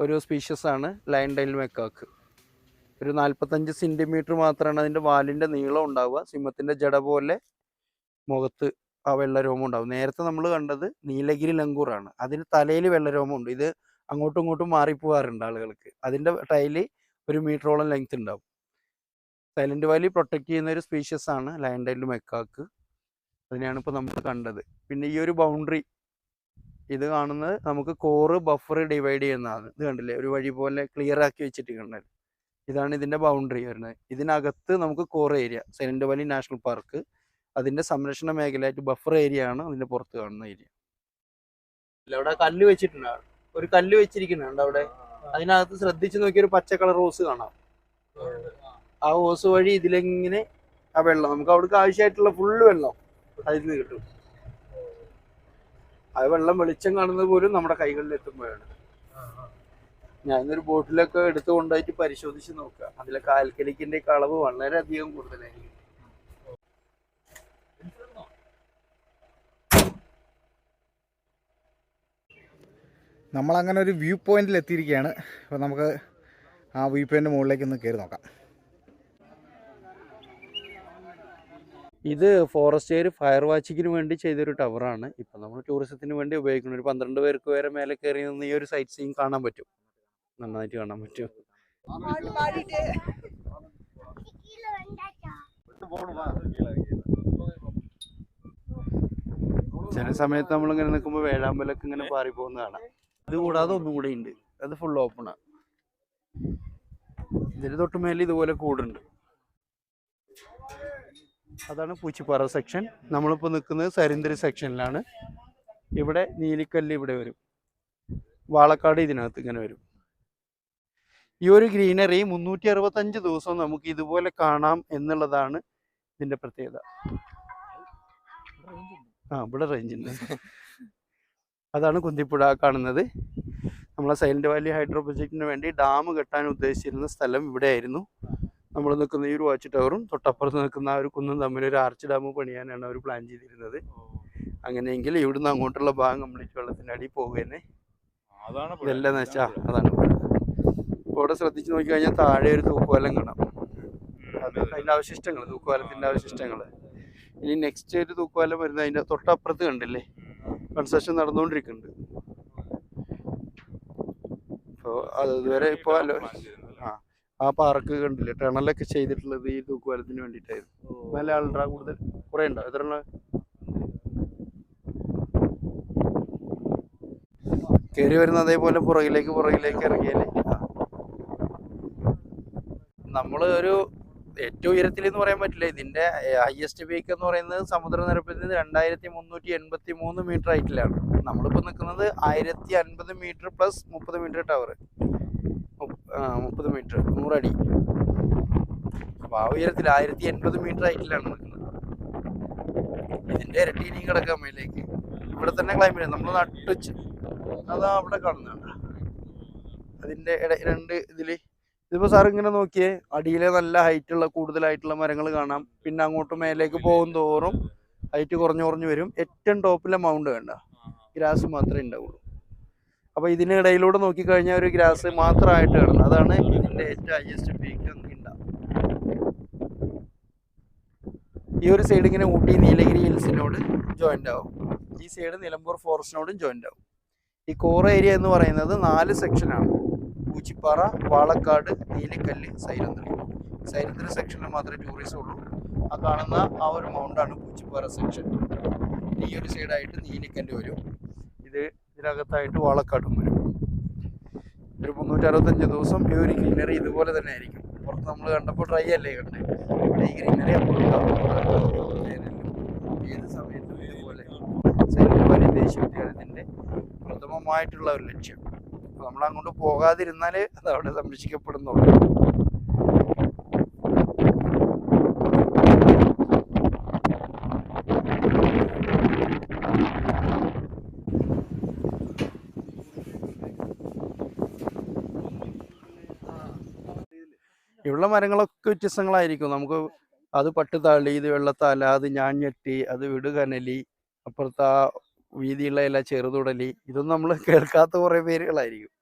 ഒരു സ്പീഷ്യസ് ആണ് ലൈൻ ഡൈൽ മെക്കാക്ക് ഒരു നാൽപ്പത്തഞ്ച് സെന്റിമീറ്റർ മാത്രമാണ് അതിന്റെ വാലിന്റെ നീളം ഉണ്ടാവുക. സിംഹത്തിന്റെ ജട പോലെ മുഖത്ത് ആ വെള്ളരോമം ഉണ്ടാവും. നേരത്തെ നമ്മൾ കണ്ടത് നീലഗിരി ലങ്കൂറാണ് അതിന് തലയിൽ വെള്ളരോമം ഉണ്ട്. ഇത് അങ്ങോട്ടും ഇങ്ങോട്ടും മാറിപ്പോവാറുണ്ട് ആളുകൾക്ക്. അതിന്റെ ടൈൽ ഒരു മീറ്ററോളം ലെങ്ത് ഉണ്ടാവും. സൈലന്റ് വാലി പ്രൊട്ടക്ട് ചെയ്യുന്ന ഒരു സ്പീഷ്യസ് ആണ് ലയൺ ഡൈൽ മെക്കാക്ക് അതിനെയാണ് ഇപ്പോൾ നമ്മൾ കണ്ടത്. പിന്നെ ഈ ഒരു ബൗണ്ടറി ഇത് കാണുന്നത് നമുക്ക് കോറ് ബഫർ ഡിവൈഡ് ചെയ്യുന്നതാണ്. ഇത് കണ്ടില്ലേ? ഒരു വഴി പോലെ ക്ലിയർ ആക്കി വെച്ചിട്ട് കണ്ടത് ഇതാണ് ഇതിന്റെ ബൗണ്ടറി വരുന്നത്. ഇതിനകത്ത് നമുക്ക് core area Silent Valley National Park അതിന്റെ സംരക്ഷണ മേഖലയായിട്ട് ബഫർ ഏരിയ ആണ് അതിന്റെ പുറത്ത് കാണുന്ന ഏരിയ അവിടെ കല്ല് വെച്ചിട്ടുണ്ട്. ഒരു കല്ല് വെച്ചിരിക്കുന്നുണ്ട് അവിടെ. അതിനകത്ത് ശ്രദ്ധിച്ചു നോക്കിയ ഒരു പച്ച കളർ റോസ് കാണാം. ആ ഹോസ് വഴി ഇതിലെങ്ങനെ ആ വെള്ളം. നമുക്ക് അവിടേക്ക് ആവശ്യമായിട്ടുള്ള ഫുള്ള് വെള്ളം അതിൽ നിന്ന് കിട്ടും. ആ വെള്ളം വെളിച്ചം കാണുന്നത് പോലും നമ്മുടെ കൈകളിൽ എത്തുമ്പോഴാണ്. ഞാൻ ഇന്നൊരു ബോട്ടിലൊക്കെ എടുത്തു കൊണ്ടുപോയിട്ട് പരിശോധിച്ച് നോക്കുക. അതിലൊക്കെ ആൽക്കലിക്കിന്റെ അളവ് വളരെയധികം കൂടുതലായിരിക്കും. നമ്മളങ്ങനെ ഒരു വ്യൂ പോയിന്റിൽ എത്തിയിരിക്കുകയാണ്. അപ്പോൾ നമുക്ക് ആ വ്യൂ പോയിന്റ് മുകളിലേക്ക് ഒന്ന് കയറി നോക്കാം. ഇത് ഫോറസ്റ്റുകാർ ഫയർ വാച്ചിങ്ങിന് വേണ്ടി ചെയ്തൊരു ടവറാണ്. ഇപ്പം നമ്മൾ ടൂറിസത്തിന് വേണ്ടി ഉപയോഗിക്കുന്നത് ഒരു പന്ത്രണ്ട് പേർക്ക് വരെ മേലെ കയറി നിന്ന് ഈ ഒരു സൈറ്റ് സീൻ കാണാൻ പറ്റും. നന്നായിട്ട് കാണാൻ പറ്റും. ചില സമയത്ത് നമ്മളിങ്ങനെ നിൽക്കുമ്പോൾ വേഴാമ്പലൊക്കെ ഇങ്ങനെ പാറി കാണാം ഇത് കൂടാതെ ഒന്നും കൂടെ ഉണ്ട് അത് ഫുൾ ഓപ്പണാണ് ഇതിന് തൊട്ട് മേലെ ഇതുപോലെ കൂടുണ്ട്. അതാണ് പൂച്ചിപ്പാറ സെക്ഷൻ നമ്മളിപ്പോൾ നിൽക്കുന്നത് സരിന്ദരി സെക്ഷനിലാണ് ഇവിടെ നീലിക്കല്ല് ഇവിടെ വരും. വാളക്കാട് ഇതിനകത്ത് ഇങ്ങനെ വരും. ഈ ഒരു ഗ്രീനറി മുന്നൂറ്റി അറുപത്തഞ്ച് ദിവസവും നമുക്ക് ഇതുപോലെ കാണാം എന്നുള്ളതാണ് ഇതിന്റെ പ്രത്യേകത. ആ ഇവിടെ റേഞ്ച് ഉണ്ട്. അതാണ് കുന്തിപ്പുഴ കാണുന്നത്. നമ്മളെ സൈലന്റ് വാലി ഹൈഡ്രോ പ്രൊജക്റ്റിന് വേണ്ടി ഡാം കെട്ടാൻ ഉദ്ദേശിച്ചിരുന്ന സ്ഥലം ഇവിടെയായിരുന്നു. നമ്മൾ നിൽക്കുന്ന ഈ ഒരു വാച്ച് ടവറും തൊട്ടപ്പുറത്ത് നിൽക്കുന്ന ആ ഒരു കുന്നും തമ്മിൽ ഒരു ആർച്ച് ഡാം പണിയാനാണ് അവർ പ്ലാൻ ചെയ്തിരുന്നത്. അങ്ങനെയെങ്കിൽ ഇവിടുന്ന് അങ്ങോട്ടുള്ള ഭാഗം കംപ്ലീറ്റ് വെള്ളത്തിന്റെ അടിയിൽ അതാണ് ഇതെല്ലാം നശാ അതാണ്. ഇപ്പോൾ ഇവിടെ ശ്രദ്ധിച്ച് നോക്കിക്കഴിഞ്ഞാൽ താഴെ ഒരു തൂക്കുവാലം കാണാം. അത് അതിന്റെ അവശിഷ്ടങ്ങൾ തൂക്കുവാലത്തിന്റെ അവശിഷ്ടങ്ങൾ ഇനി നെക്സ്റ്റ് ഒരു തൂക്കുവാലം വരുന്നത് അതിന്റെ തൊട്ടപ്പുറത്ത് കണ്ടില്ലേ? കൺസ്ട്രക്ഷൻ നടന്നുകൊണ്ടിരിക്കുന്നുണ്ട്. അപ്പോൾ അതുവരെ ഇപ്പോൾ അല്ല ആ പാർക്ക് കണ്ടില്ലേ? ടണലൊക്കെ ചെയ്തിട്ടുള്ളത് ഈ തൂക്കുവാലത്തിന് വേണ്ടിയിട്ടായിരുന്നു. നല്ല ആളുണ്ടാ കൂടുതൽ കുറേ ഉണ്ടോ? എത്ര കയറി വരുന്ന അതേപോലെ പുറകിലേക്ക് പുറകിലേക്ക് ഇറങ്ങിയാലേ? നമ്മൾ ഒരു ഏറ്റവും ഉയരത്തിൽ എന്ന് പറയാൻ പറ്റില്ല. ഇതിന്റെ ഹയസ്റ്റ് പീക്ക് എന്ന് പറയുന്നത് സമുദ്രനിരപ്പിൽ നിന്ന് രണ്ടായിരത്തി മുന്നൂറ്റി എൺപത്തി മൂന്ന് മീറ്റർ ഹൈറ്റിലാണ് നമ്മളിപ്പോൾ നിൽക്കുന്നത് ആയിരത്തി അൻപത് മീറ്റർ പ്ലസ് മുപ്പത് മീറ്റർ ടവർ മുപ്പത് മീറ്റർ നൂറടി. അപ്പൊ ആ ഉയരത്തിൽ ആയിരത്തി എൺപത് മീറ്റർ ഹൈറ്റിലാണ് നിൽക്കുന്നത്. ഇതിന്റെ ഇരട്ടി ഇനിയും കിടക്കാൻ മേലേക്ക്. ഇവിടെ തന്നെ ക്ലൈമറ്റ് നമ്മൾ നട്ടുച്ച്. അതാ അവിടെ കാണുന്നതാണ് അതിന്റെ ഇട രണ്ട് ഇതിൽ. ഇതിപ്പോ സാർ ഇങ്ങനെ നോക്കിയേ അടിയിലെ നല്ല ഹൈറ്റ് ഉള്ള കൂടുതലായിട്ടുള്ള മരങ്ങൾ കാണാം. പിന്നെ അങ്ങോട്ട് മേലേക്ക് പോകും തോറും ഹൈറ്റ് കുറഞ്ഞു കുറഞ്ഞു വരും. ഏറ്റവും ടോപ്പിലെ മൗണ്ട് വേണ്ട ഗ്രാസ് മാത്രമേ ഉണ്ടാവുള്ളൂ. അപ്പൊ ഇതിനിടയിലൂടെ നോക്കിക്കഴിഞ്ഞാൽ ഒരു ഗ്രാസ് മാത്രമായിട്ട് കാണുന്നത് അതാണ് ഇതിന്റെ ഏറ്റവും ഹയസ്റ്റ് പീക്ക് ഈ ഒരു സൈഡ് ഇങ്ങനെ ഊട്ടി നീലഗിരി ഹിൽസിനോട് ജോയിന്റ് ആവും. ഈ സൈഡ് നിലമ്പൂർ ഫോറസ്റ്റിനോടും ജോയിന്റ് ആവും. ഈ കോർ ഏരിയ എന്ന് പറയുന്നത് നാല് സെക്ഷനാണ് പൂച്ചിപ്പാറ വാളക്കാട് നീലിക്കല്ല് സൈലന്ത്രി സൈലന്ത്രി സെക്ഷനിൽ മാത്രമേ ടൂറിസം ഉള്ളൂ. ആ കാണുന്ന ആ ഒരു മൗണ്ടാണ് പൂച്ചിപ്പാറ സെക്ഷൻ ഈ ഒരു സൈഡായിട്ട് നീലിക്കല്ല് വരും. ഇത് ഇതിനകത്തായിട്ട് വാളക്കാട്ടും വരും. ഒരു മുന്നൂറ്റി അറുപത്തഞ്ച് ദിവസം ഈ ഒരു ഗ്രീനറി ഇതുപോലെ തന്നെ ആയിരിക്കും. പുറത്ത് നമ്മൾ കണ്ടപ്പോൾ ഡ്രൈ അല്ലേ കണ്ടേ? ഈ ഗ്രീനറി ഏത് സമയത്തും ഇതുപോലെ സൈലന്റ് വാലി ദേശീയ ഉദ്യാനത്തിന്റെ പ്രഥമമായിട്ടുള്ള ഒരു ലക്ഷ്യം. അപ്പോൾ നമ്മൾ അങ്ങോട്ട് പോകാതിരുന്നാലേ അത് അവിടെ സംരക്ഷിക്കപ്പെടുന്നുള്ളൂ. ഇവിടെയുള്ള മരങ്ങളൊക്കെ വ്യത്യസ്തങ്ങളായിരിക്കും. നമുക്ക് അത് പട്ടുതാളി ഇത് വെള്ളത്താല അത് ഞാഞ്ഞെട്ടി അത് വിടുകനലി അപ്പുറത്ത് ആ വീതിയുള്ള ഇല ചെറുതുടലി ഇതൊന്നും നമ്മൾ കേൾക്കാത്ത കുറേ പേരുകളായിരിക്കും.